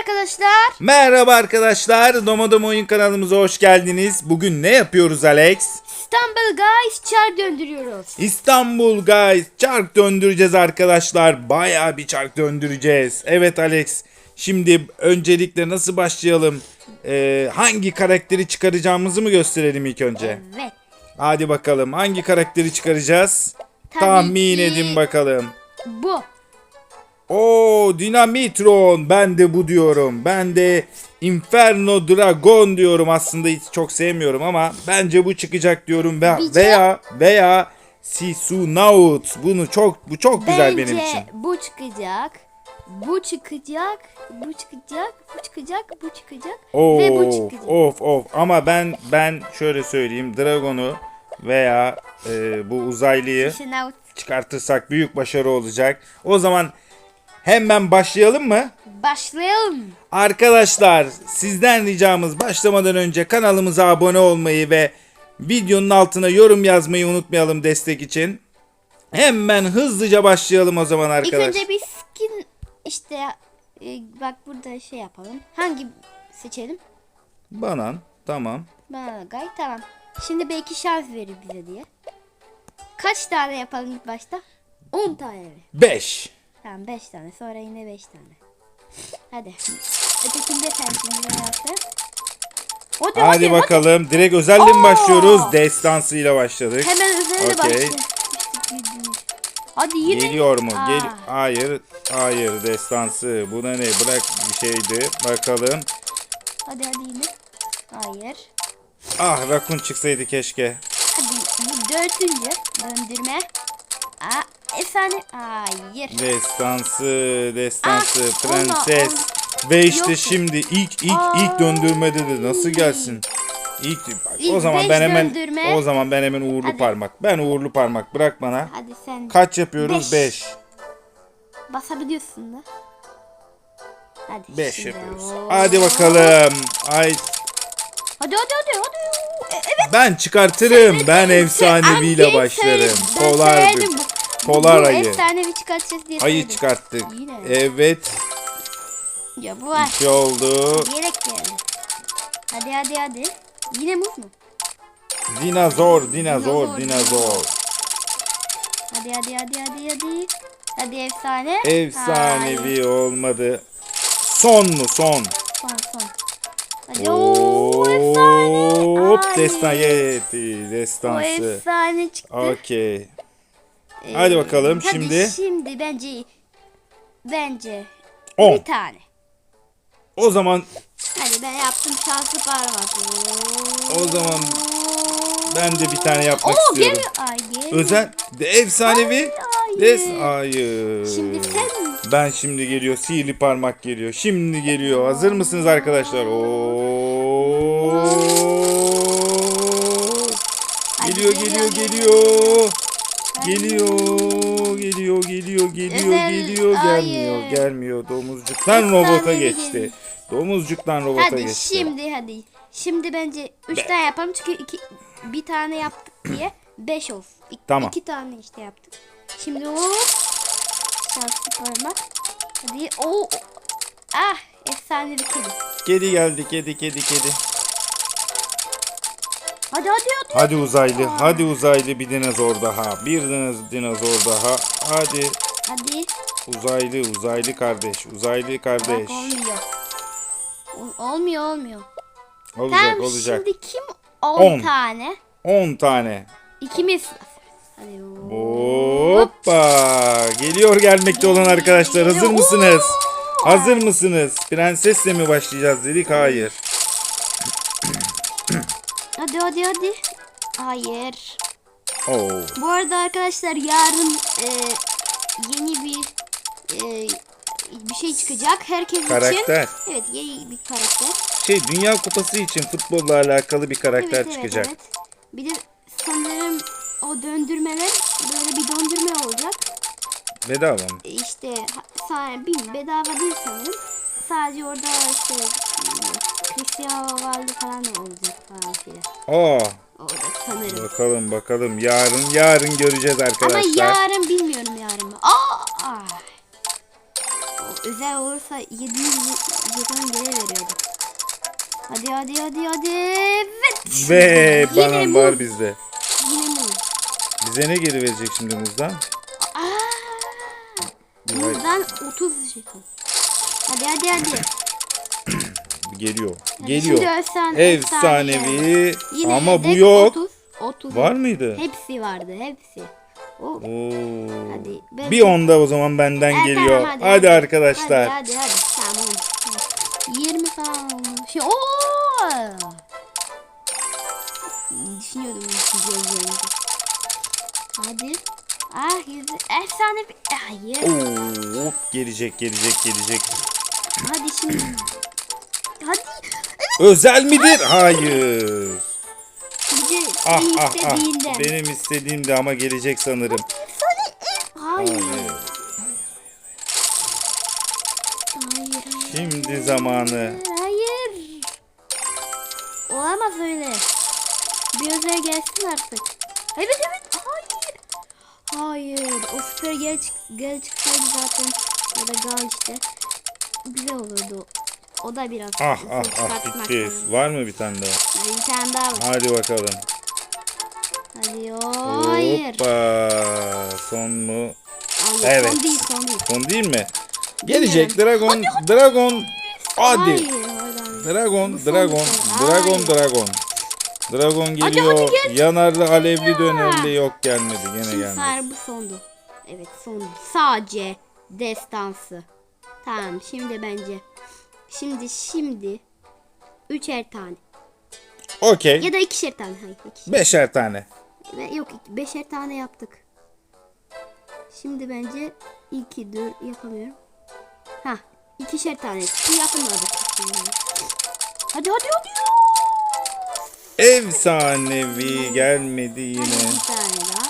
arkadaşlar. Merhaba arkadaşlar. Domodom oyun kanalımıza hoş geldiniz. Bugün ne yapıyoruz Alex? İstanbul Guys çar döndürüyoruz. İstanbul Guys çark döndüreceğiz arkadaşlar. Bayağı bir çark döndüreceğiz. Evet Alex. Şimdi öncelikle nasıl başlayalım? Ee, hangi karakteri çıkaracağımızı mı gösterelim ilk önce? Evet. Hadi bakalım hangi karakteri çıkaracağız? Tabii Tahmin ki- edin bakalım. Bu. Oo Dinamitron ben de bu diyorum. Ben de Inferno Dragon diyorum aslında hiç çok sevmiyorum ama bence bu çıkacak diyorum ve veya veya Sisunaut bunu çok bu çok güzel Bence benim için. bu çıkacak. Bu çıkacak. Bu çıkacak. Bu çıkacak. Bu çıkacak. Oo, Ve bu çıkacak. of of ama ben ben şöyle söyleyeyim Dragon'u veya e, bu uzaylıyı çıkartırsak büyük başarı olacak. O zaman hemen başlayalım mı? Başlayalım. Arkadaşlar sizden ricamız başlamadan önce kanalımıza abone olmayı ve videonun altına yorum yazmayı unutmayalım destek için. Hemen hızlıca başlayalım o zaman İlk arkadaşlar. önce bir skin işte e, bak burada şey yapalım. Hangi seçelim? Banan tamam. Bana gay tamam. Şimdi belki şans verir bize diye. Kaç tane yapalım ilk başta? 10 tane mi? 5. Tamam 5 tane sonra yine 5 tane. Hadi. Ötekinde sen şimdi ne yaptın? Hadi, Hadi bakalım. Direkt özelle mi başlıyoruz? Destansıyla başladık. Hemen Okey. başla. Hadi yine. Geliyor mu? Aa. Gel hayır. Hayır destansı. Buna ne? Bırak bir şeydi. Bakalım. Hadi hadi yine. Hayır. Ah rakun çıksaydı keşke. Hadi bu dördüncü döndürme. Aa, efsane. Hayır. Destansı, destansı, Ah, prenses. olma, Ve işte Yok. şimdi ilk ilk Aa. ilk döndürmede de nasıl gelsin? İlk, bak, o İlk zaman beş ben hemen döndürme. o zaman ben hemen uğurlu Hadi. parmak. Ben uğurlu parmak bırak bana. Hadi sen Kaç yapıyoruz? Beş. 5. basabiliyorsun da. Hadi 5 şimdi. yapıyoruz. Oo. Hadi bakalım. Ay Hadi hadi hadi hadi. E, evet. ben çıkartırım. Ben Sen- efsaneviyle Ben başlarım. söyledim, ben Polar ayı. efsanevi çıkartacağız diye Ayı söyledim. çıkarttık. Yine. Evet. Ya bu var. 2 oldu. Diyerek geldi. Hadi hadi hadi. Yine muz mu? Dinozor, dinozor, Dinozor, dinozor. Hadi hadi hadi hadi hadi. Hadi efsane. Hayır. Efsanevi olmadı. Son mu son? Son son. Hadi ooo efsane. Hop Hayır. destan yeti O destansı. efsane çıktı. Okey. Ee, Hadi bakalım hadi şimdi. şimdi bence bence 10. bir tane. O zaman Hadi ben yaptım şanslı parmak. O zaman ben de bir tane yapmak Oo, istiyorum. geliyor. Ay geliyor. Özel de efsanevi. Hayır. Des hayır. Şimdi sen Ben şimdi geliyor. Sihirli parmak geliyor. Şimdi geliyor. Hazır mısınız arkadaşlar? Oo. Geliyor geliyor geliyor. Geliyor, geliyor, geliyor, geliyor, Özel- geliyor, gelmiyor, Hayır. gelmiyor. Domuzcuktan Efsanevi robota geliyor. geçti. Domuzcuktan robota hadi geçti. şimdi hadi. Şimdi bence 3 tane yapalım çünkü iki, bir tane yaptık diye 5 olsun. İki, Tamam. iki tane işte yaptık. Şimdi o şanslı parmak. Hadi o ah efsane bir kedi. Kedi geldi, kedi, kedi, kedi. Hadi hadi hadi. Hadi uzaylı, hadi uzaylı bir dinozor daha. Bir dinoz- dinozor daha. Hadi Hadi. uzaylı, uzaylı kardeş, uzaylı kardeş. Bak olmuyor. Ol- olmuyor olmuyor. Olacak, tamam olacak. şimdi kim 10 On. tane? 10 tane. İkimiz. Hadi. Hoppa! Geliyor gelmekte olan arkadaşlar. Hazır mısınız? Hazır mısınız? Prensesle mi başlayacağız dedik? Hayır. Hadi hadi hadi. Hayır. Oo. Bu arada arkadaşlar yarın e, yeni bir e, bir şey çıkacak herkes için. Karakter. Evet yeni bir karakter. Şey Dünya Kupası için futbolla alakalı bir karakter evet, çıkacak. Evet. Bir de sanırım o döndürmeler böyle bir döndürme olacak. Bedava mı? E, İşte ha- sa- bir bedava değil sanırım. Sadece orada işte Cristiano Ronaldo falan olacak falan filan. Orada sanırım. bakalım bakalım. Yarın yarın göreceğiz Ama arkadaşlar. yarın bilmiyorum yarın mı? Aa! Özel olursa 700 jeton geri veriyordu. Hadi hadi hadi hadi. Evet. Ve Yine banan muz. var bizde. Yine muz. Bize ne geri verecek şimdi muzdan? Aa, Vay, muzdan 30 jeton. Hadi hadi hadi. Geliyor. Hadi Geliyor. Şimdi efsane, Efsanevi. Yine Ama bu yok. 30, 30. Var mıydı? Hepsi vardı hepsi. Oo. Hadi, ben- Bir onda o zaman benden Evet, geliyor. tamam, hadi, arkadaşlar. Hadi hadi hadi. Tamam. Hadi. 20 falan olmuş. Şey, ooo. Düşünüyordum. Hadi. Ah yüzü. Efsane bir. Hayır. Oo, gelecek gelecek gelecek. Hadi şimdi. Özel midir? Hayır. Ah senin ah ah. istediğinden. Benim istediğim de ama gelecek sanırım. Efsane. Hayır. Hayır. Hayır. hayır. Şimdi zamanı. Hayır. Olamaz öyle. Bir özel gelsin artık. Evet evet. Hayır. Hayır. O süper gel, çık gel çıksaydı zaten. Ya da gal işte. Güzel olurdu. O da biraz. Ah ah ah bitti. lazım. Var mı bir tane daha? Hadi bir tane daha var. Hadi bakalım. Hadi hayır. Hoppa. Son mu? Hayır. Evet. Son değil son değil. Son değil mi? Gelecek Dragon. Dragon. Hadi. Hayır. oradan. Dragon, son Dragon. Dragon, Hayır. Dragon. Dragon geliyor. Yanarlı, alevli, dönerli yok gelmedi. Gene Şimdi gelmedi. sadece bu sondu. Evet sondu. Sadece destansı. Tamam şimdi bence. Şimdi şimdi. Üçer tane. Okey. Ya da ikişer tane. Hayır ikişer. Beşer tane. Ve Yok beşer tane yaptık. Şimdi bence iki dur yapamıyorum. Ha ikişer tane. Bu yapamadık. Hadi hadi hadi. Efsanevi gelmedi yine. Hadi bir tane daha.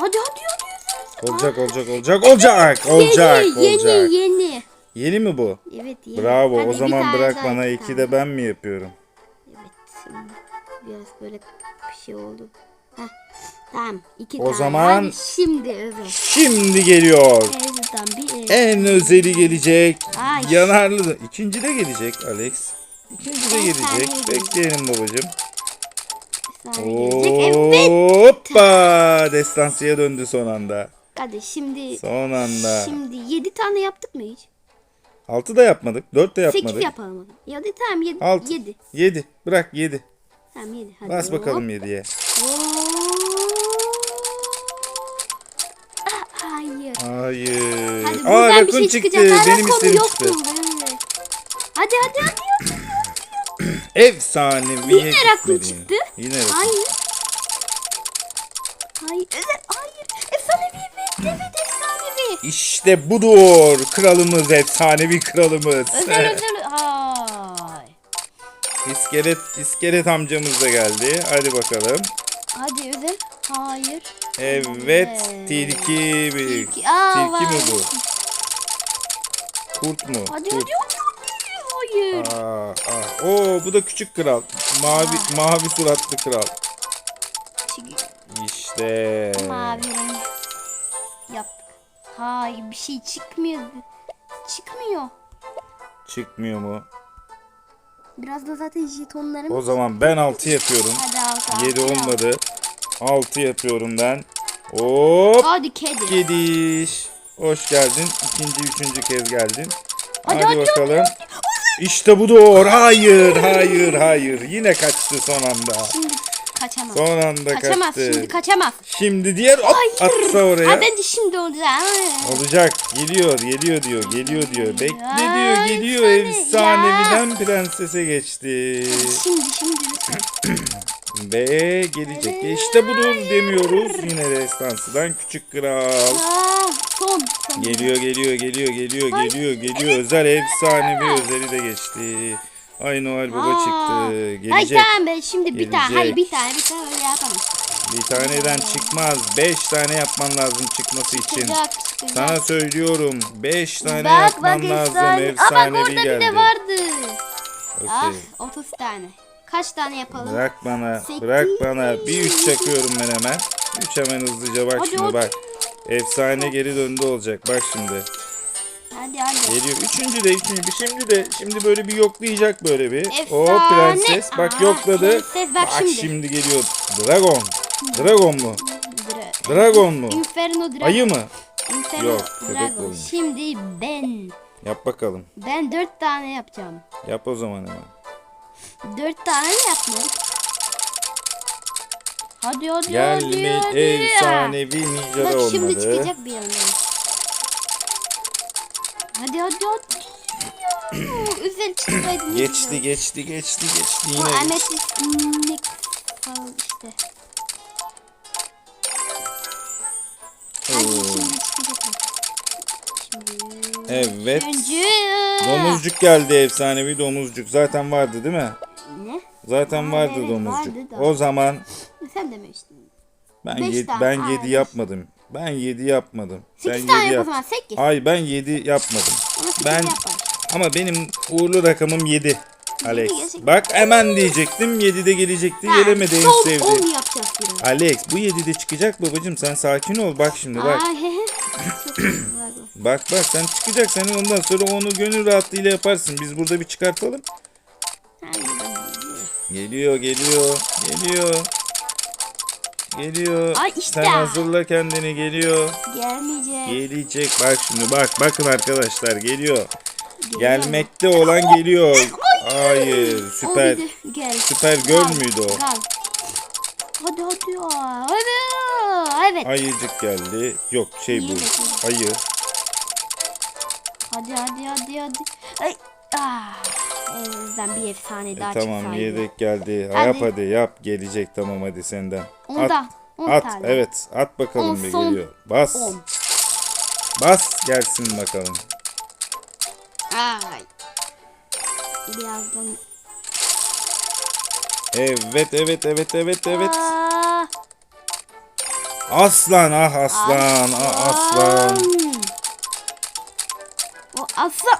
Hadi hadi hadi. Olacak, olacak, olacak, olacak, olacak, yeni, olacak. Yeni yeni. Yeni mi bu? Evet yeni. Bravo. Hadi O zaman bırak bana iki tane. de ben mi yapıyorum? Evet biraz böyle bir şey oldu. Heh, tamam iki O tane. zaman- Hadi şimdi özel. Şimdi geliyor. Bir. En özeli gelecek. Ay. Yanarlı. İkinci de gelecek Alex. İkinci de gelecek. Bekleyelim babacığım. Hoppa! Destansıya döndü son anda. Hadi şimdi Son anda. şimdi yedi tane yaptık mı hiç? 6 da yapmadık. 4 de yapmadık. yapalım hadi. Ya da tamam yedi. 6. Yedi. 7. Bırak 7. Tamam yedi. Hadi. Bas bakalım 7'ye. Ah, Hayır. Hayır. Hadi Aa buradan bir rakun şey çıktı. çıkacak. Benim rakun istediğim yoktu. çıktı. Evet. Hadi hadi hadi. hadi. Efsaneviye Yine rakun gitmedi. çıktı. Yine rakun. Hayır. Hayır. Özel. Hayır. Efsanevi evet. Evet. İşte budur. Kralımız efsanevi kralımız. Özel özel. Hay. İskelet, iskelet amcamız da geldi. Hadi bakalım. Hadi özel. Hayır. Evet. Tilki bir. Tilki. Aa, Tilki mi bu? Kurt mu? Hadi Kurt. hadi. Hayır. Aa, ah. Oo bu da küçük kral. Mavi mavi suratlı kral. İşte. Mavi renk. Yaptık. Hayır bir şey çıkmıyor. Çıkmıyor. Çıkmıyor mu? Biraz da zaten jetonlarım. O zaman ben 6 yapıyorum. Hadi al. 7 olmadı. 6 yapıyorum ben. Hop. Hadi kedi. Gidiş. Hoş geldin. İkinci, üçüncü kez geldin. Hadi, Hadi, hadi, bakalım. İşte budur. Hayır, hayır, hayır. Yine kaçtı son anda. Şimdi kaçamaz. Son anda kaçamaz kaçtı. şimdi kaçamaz. Şimdi diğer hop atsa oraya. Ha bence şimdi olacak. Ay. Olacak. Geliyor, geliyor diyor. Geliyor diyor. Bekle Ya, diyor. Geliyor. efsane. Efsaneviden prensese geçti. Şimdi şimdi. Ve gelecek. İşte budur demiyoruz. Yine destansıdan küçük kral. Aa, son. son. Geliyor geliyor geliyor geliyor geliyor geliyor özel efsanevi özeli de geçti. Ay Noel Baba Aa. çıktı. Ay Gelecek. tamam ben şimdi bir tane. Hayır bir tane bir tane öyle yapamam. Bir taneden çıkmaz. Beş tane yapman lazım çıkması için. Çıkacak çıkacak. Sana söylüyorum. Beş tane bak bak yapman lazım. efsane. Aa bak Efsanevi orada bir geldi. de vardı. Ah Okey. 30 tane. Kaç tane yapalım? Bırak bana, Sekiz. bırak bana. Bir üç çakıyorum ben hemen. Üç hemen hızlıca bak Hadi, şimdi hadi. bak. Efsane geri döndü olacak. Bak şimdi. Hadi hadi. Geliyor. Üçüncü de üçüncü. Şimdi de şimdi böyle bir yoklayacak böyle bir. O prenses bak Aa, yokladı. prenses bak şimdi. geliyor. Dragon. Dragon mu? Dra- Dragon mu? Inferno Dragon. Ayı mı? Inferno Yok, köpek Dragon. Şimdi ben. Yap bakalım. Ben dört tane yapacağım. Yap o zaman hemen. Dört tane mi yapmadık? Hadi hadi hadi Gelme hadi. efsanevi ninja Bak da şimdi olmadı. çıkacak bir yandan. Hadi hadi hadi. Çıksaydı. ne Geçti geçti geçti geçti yine. ametist mix falan işte. Hadi şimdi. Evet. Üçüncü. Domuzcuk geldi efsanevi domuzcuk. Zaten vardı değil mi? Ne? Zaten Aa, vardı evet, domuzcuk. vardı da. O zaman Sen demiştin. ben Beş yedi, tane, ben aa, 7 beş. yapmadım. Ben 7 yapmadım. Sekiz ben tane yap o zaman. Sekiz. Ay ben 7 yapmadım. Ben yapalım. ama benim uğurlu rakamım 7. Alex. Bak hemen diyecektim. 7 de gelecekti. Ha, Gelemedi en sevdiğim. Alex bu 7'de çıkacak babacım. Sen sakin ol. Bak şimdi bak. Bak bak sen çıkacak. Sen ondan sonra onu gönül rahatlığıyla yaparsın. Biz burada bir çıkartalım. Geliyor geliyor. Geliyor. Geliyor. Ay işte. Sen hazırla kendini geliyor. Gelmeyecek. Gelecek. Bak şimdi bak. Bakın arkadaşlar geliyor. Geliyor. Gelmekte olan geliyor. Hayır. Süper. Gel. Süper göl müydü o? Gel. Hadi hadi ya. Hadi. Evet. Ayıcık geldi. Yok şey bu. Ayı. Hadi hadi hadi hadi. Ay. Ah. Elimizden bir efsane daha E, tamam çıksaydı. yedek geldi. Hadi. Yap hadi yap. Gelecek tamam hadi senden. Ondan. On At tane. evet at bakalım On, bir son geliyor. Bas. On. Bas gelsin bakalım. Ay. Birazdan. Evet evet evet evet evet. Aa, Aslan ah aslan ah aslan. O aslan.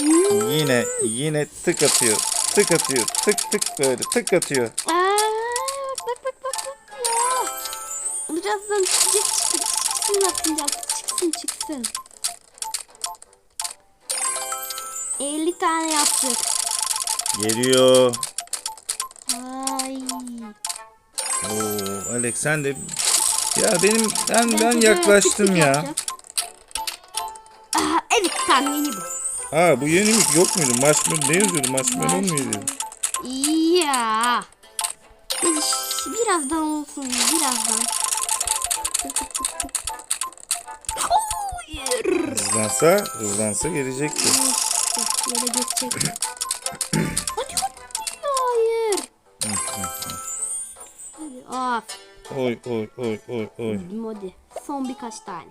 Yine yine tık atıyor. Tık atıyor. Tık tık böyle tık atıyor. Aa, bak bak bak bak ya. Birazdan çıkacak çıksın, çıksın atınca çıksın çıksın. 50 tane yaptık. Geliyor. Ay. Oo Alex sen de ya benim ben ben Bence yaklaştım ya. Aha, evet tam yeni bu. Ha bu yeni mi? Yok muydu? Marshmallow ne yazıyordu? Marshmallow muydu? Ya. Hadi ş- birazdan olsun birazdan. Hayır. Hızlansa, hızlansa gelecekti. Yere geçecek. hadi hadi. Hayır. Hadi af. Oy oy oy oy oy. Hadi. Son birkaç tane.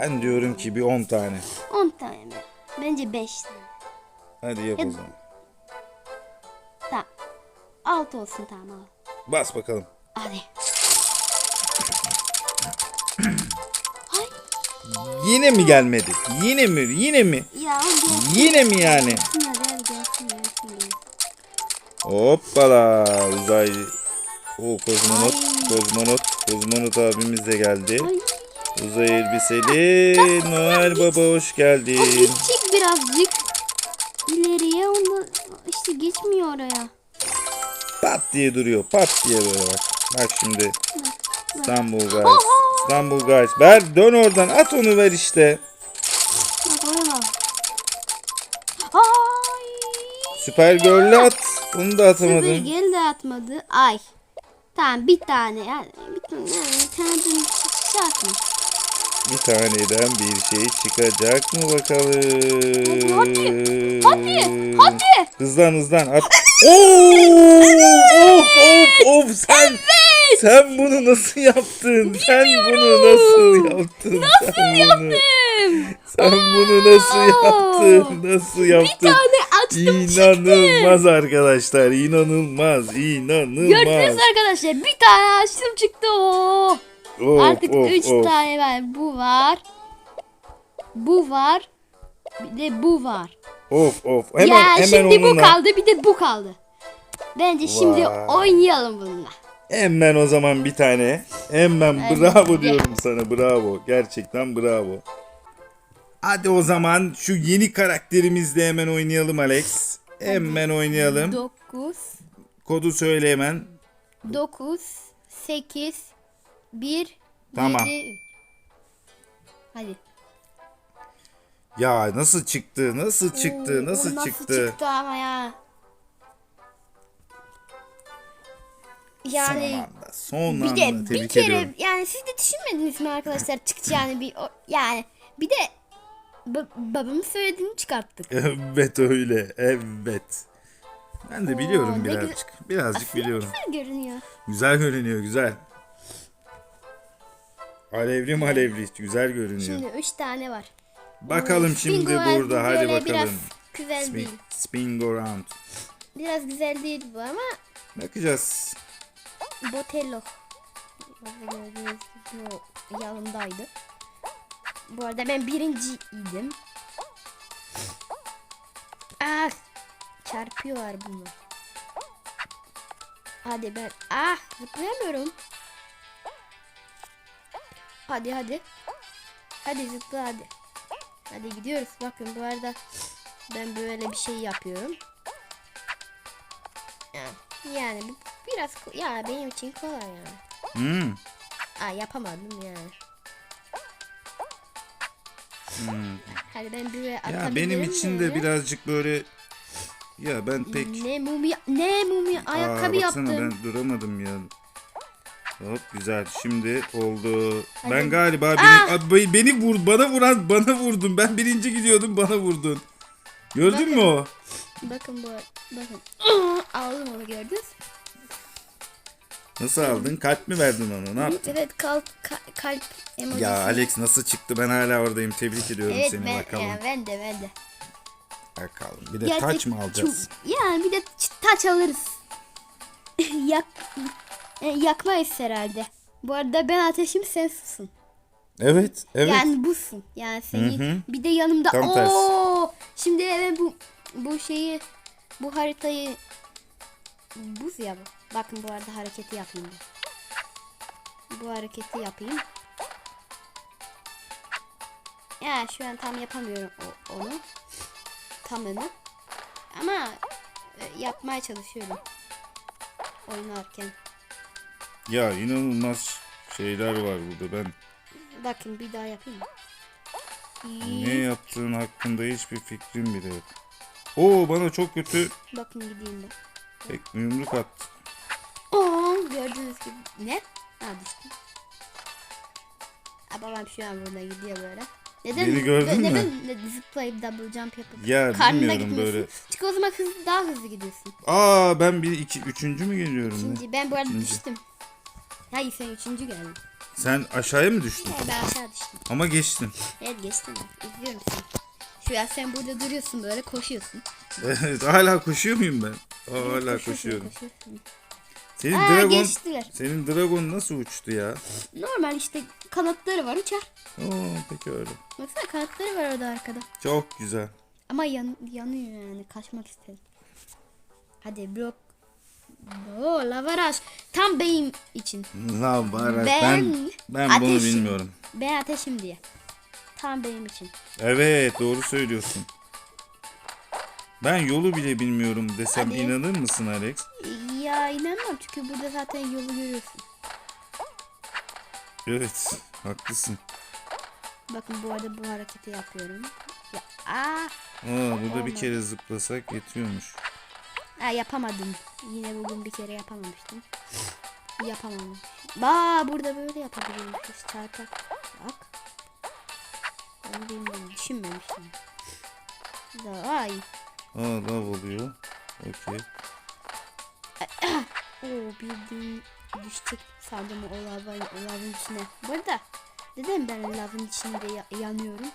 Ben diyorum ki bir 10 tane. 10 tane mi? Bence 5 tane. Hadi yap o zaman. Tamam. 6 olsun tamam al. Bas bakalım. Hadi. Ay Yine mi gelmedi? Yine mi? Yine mi? ya gelsin. Yine mi yani? Gelsin ya, gel gelsin gelsin gelsin. Hoppala uzay. O kozmonot, Ay. kozmonot, kozmonot abimiz de geldi. Ay. Uzay elbiseli Noel Baba hoş geldin. gidecek birazcık. İleriye onda işte geçmiyor oraya. Pat diye duruyor. Pat diye böyle bak. Bak şimdi. İstanbul Guys. Oha! İstanbul Guys. Ver dön oradan at onu ver işte. Süper Girl'ü at. Bunu da atamadın. gel de atmadı. Ay. Tamam bir tane. Yani bir tane. Yani bir tane de çıkacak mı? Bir taneden bir şey çıkacak mı bakalım? Hadi, hadi, hadi. Hızlan hızlan at. Oo! Of of of sen sen bunu nasıl yaptın? Sen bunu nasıl yaptın? Nasıl sen Bunu, sen bunu nasıl yaptın? Nasıl Bir yaptın? tane açtım İnanılmaz arkadaşlar. inanılmaz, inanılmaz. Gördünüz arkadaşlar bir tane açtım çıktı o. Of, Artık of, 3 of. tane var. Bu var. Bu var. Bir de bu var. Of of. Hemen ya hemen şimdi bu onunla. kaldı bir de bu kaldı. Bence şimdi Vay. oynayalım bununla. Hemen o zaman bir tane. Hemen Ben bravo de. diyorum sana. Bravo. Gerçekten bravo. Hadi o zaman şu yeni karakterimizle hemen oynayalım Alex. Hemen oynayalım. 9 Kodu söyle hemen. 9 8 1 Tamam. 7 Hadi. Ya nasıl çıktı? Nasıl çıktı? Oo, Nasıl, o çıktı? çıktı ama ya. Yani Son anda. Son bir anda. de bir kere ediyorum. yani siz de düşünmediniz mi arkadaşlar çıkacağını bir o- yani bir de ba- babamın söylediğini çıkarttık. Evet öyle. Evet. Ben de biliyorum Oo, güzel. birazcık. Birazcık Aslında biliyorum. güzel görünüyor. Güzel görünüyor güzel. Alevli malevli güzel görünüyor. Şimdi 3 tane var. bakalım şimdi Spin Go burada hadi böyle Biraz bakalım. güzel Spin, değil. spin go round. Biraz güzel değil bu ama Bakacağız. Botello. O yanımdaydı. Bu arada ben birinciydim. Ah! Çarpıyorlar bunu. Hadi ben... Ah! Zıplayamıyorum. Hadi hadi. Hadi zıpla hadi. Hadi gidiyoruz. Bakın bu arada ben böyle bir şey yapıyorum. Yani, yani bi- biraz ya benim için kolay yani. Hmm. Aa yapamadım yani. Hadi ben atabilirim Ya benim için de böyle. birazcık böyle ya ben pek Ne mumya ne mumya Aa, ayakkabı baksana yaptım. ben duramadım ya. Hop güzel. Şimdi oldu. Ben galiba Ah! beni, Abi beni vur bana vuran bana vurdun. Ben birinci gidiyordum bana vurdun. Gördün mü o? Bakın bu bakın. Aldım onu gördünüz. Nasıl aldın? Kalp mi verdin onu? Ne yaptın? Evet kalp ka- kalp emojisi. Ya Alex nasıl çıktı? Ben hala oradayım. Tebrik ediyorum Evet seni ben, bakalım. ya, ben de ben de. Bakalım. Bir de Gerçek- taç mı alacağız? Çok- Yani bir de ç- taç alırız. Yak e, yakmayız herhalde. Bu arada ben ateşim sen susun. Evet, evet. Yani busun. Yani seni Hı hı. bir de yanımda. Tam tersi. Oo! Şimdi ben bu bu şeyi bu haritayı buz ya bu. Bakın bu arada hareketi yapayım ben. Bu hareketi yapayım. Ya şu an tam yapamıyorum o- onu. Tamını. Ama e, yapmaya çalışıyorum. Oynarken. Ya inanılmaz şeyler var burada. Ben Bakın bir daha yapayım. ne yaptığın hakkında hiçbir fikrim bile yok. Oo bana çok kötü Bakın gideyim ben. tekme yumruk attı. Oo, gördüğünüz gibi. Ne? Ha düştüm. Ha, babam şu an burada gidiyor böyle. Neden, Beni gördün neden, mü? neden zıplayıp double jump yapıp Ya karnına gitmiyorsun? böyle. Çünkü o zaman hızlı, daha hızlı gidiyorsun. Aa ben bir iki üçüncü mü geliyorum? ne? Şimdi ben bu arada İkinci. düştüm. Hayır sen üçüncü geldin. Sen aşağıya mı düştün? He, ben aşağı düştüm. Ama geçtin. Evet geçtim. İzliyorum seni. Şu an sen burada duruyorsun böyle koşuyorsun. Evet hala koşuyor muyum ben? Aa, hala Koşuyorsun, koşuyorum. koşuyorsun. Senin Aa dragon geçtiler. senin dragon nasıl uçtu ya? Normal işte kanatları var uçar. Oo peki öyle. Baksana kanatları var orada arkada. Çok güzel. Ama yan, yanıyor yani kaçmak istedim. Hadi blok. Oo lavaraj. Tam benim için. Bari Ben ben ben, bunu ateşim. bilmiyorum. Ben ateşim diye. Tam benim için. Evet doğru söylüyorsun. Ben yolu bile bilmiyorum desem Hadi. inanır mısın Alex? Ya inanmam çünkü burada zaten yolu görüyorsun. Evet haklısın. Bakın bu arada bu hareketi yapıyorum. Ya, aa, Aa burada bir Olmadı. kere zıplasak yetiyormuş. Aa, yapamadım. Yine bugün bir kere yapamamıştım. Yapamamış. Ba burada böyle yapabiliyormuşuz çarpar. Bak. Ben bilmiyorum. Düşünmemiştim. Ay. Aa lav oluyor. Okey. Oo bildiğin düşecek sandım o lavın, lavın içine. Bu arada neden ben lavın içinde ya- yanıyorum?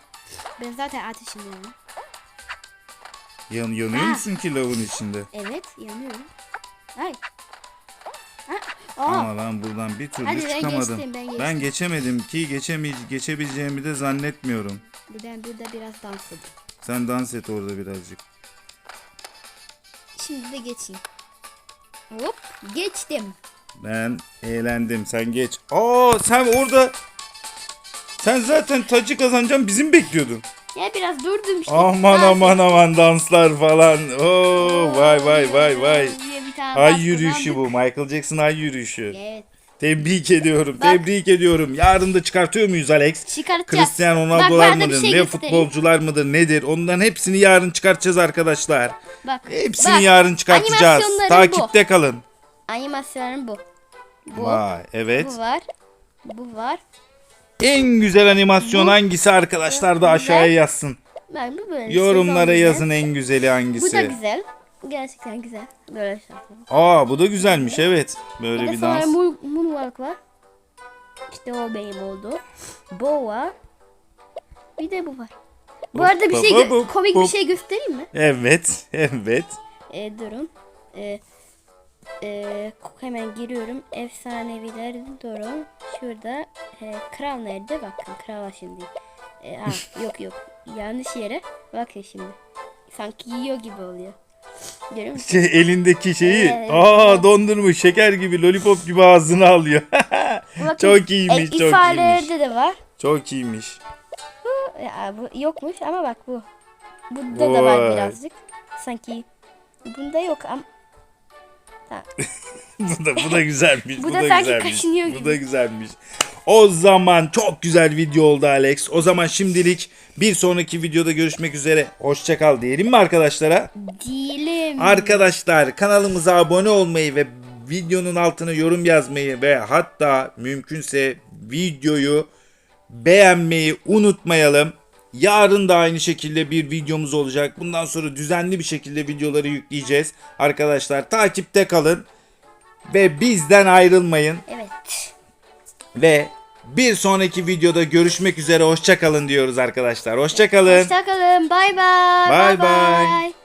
Ben zaten ateşim yani. Yan, yanıyor Ha. musun ki lavın içinde? Evet yanıyorum. Ay. Ha. Aa. Ama ben buradan bir türlü Hadi ben çıkamadım. geçtim, ben geçtim. ben geçemedim ki geçemey geçebileceğimi de zannetmiyorum. Ben burada biraz dans edeyim. Sen dans et orada birazcık. Şimdi de geçeyim. Hop geçtim. Ben eğlendim. Sen geç. Aa sen orada sen zaten tacı kazanacaksın bizim bekliyordun. Ya biraz durdum işte. Aman Ha, aman aman danslar falan. Oo vay vay vay vay. diye bir tane Ay dans yürüyüşü bu. Michael Jackson ay yürüyüşü. Evet. Tebrik ediyorum. Bak. Tebrik ediyorum. Yarın da çıkartıyor muyuz Alex? Çıkartacağız. Cristiano Bak, Ronaldo'lar ben de bir mıdır? şey ne göstereyim. futbolcular mıdır? Nedir? Onların hepsini yarın çıkartacağız arkadaşlar. Bak. Hepsini bak, yarın çıkartacağız. animasyonlarım Takipte kalın. Bu. Animasyonum bu. Bu. Vay evet. Bu var. Bu var. En güzel animasyon hangisi arkadaşlar da aşağıya yazsın. Ben bu böyle. Yorumlara sezon yazın en güzeli güzel. hangisi. Bu da güzel. Gerçekten güzel. Böyle şey. Aa bu da güzelmiş evet. Böyle Bir bir sonra dans. moon, moonwalk var. İşte o benim oldu. Bo var. Bir de bu var. Bu arada bir şey komik bir şey göstereyim mi? Evet evet. E, durun. E, e, hemen giriyorum. Efsaneviler durun. Şurada e, kral nerede? Bakın krala şimdi. E, ah, yok yok. Yanlış yere. Bakın şimdi. Sanki yiyor gibi oluyor. Görüyor musun? Şey, elindeki şeyi Evet. aa dondurmuş şeker gibi lollipop gibi ağzına alıyor. Bakın, çok iyiymiş e, çok iyiymiş. de var. Çok iyiymiş. Ya, bu yokmuş ama bak bu. Bunda da var birazcık. Sanki bunda yok ama bu da bu da güzelmiş. Bu bu, da da, sanki güzelmiş. kaşınıyor Bu gibi. da güzelmiş. O zaman çok güzel video oldu Alex. O zaman şimdilik bir sonraki videoda görüşmek üzere. Hoşça kal diyelim mi arkadaşlara? değilim. Arkadaşlar kanalımıza abone olmayı ve videonun altına yorum yazmayı ve hatta mümkünse videoyu beğenmeyi unutmayalım. Yarın da aynı şekilde bir videomuz olacak. Bundan sonra düzenli bir şekilde videoları yükleyeceğiz. Arkadaşlar takipte kalın ve bizden ayrılmayın Evet. ve bir sonraki videoda görüşmek üzere hoşça kalın diyoruz arkadaşlar. Hoşça kalın. Hoşçakalın. Bay bay. Bay bay. bay.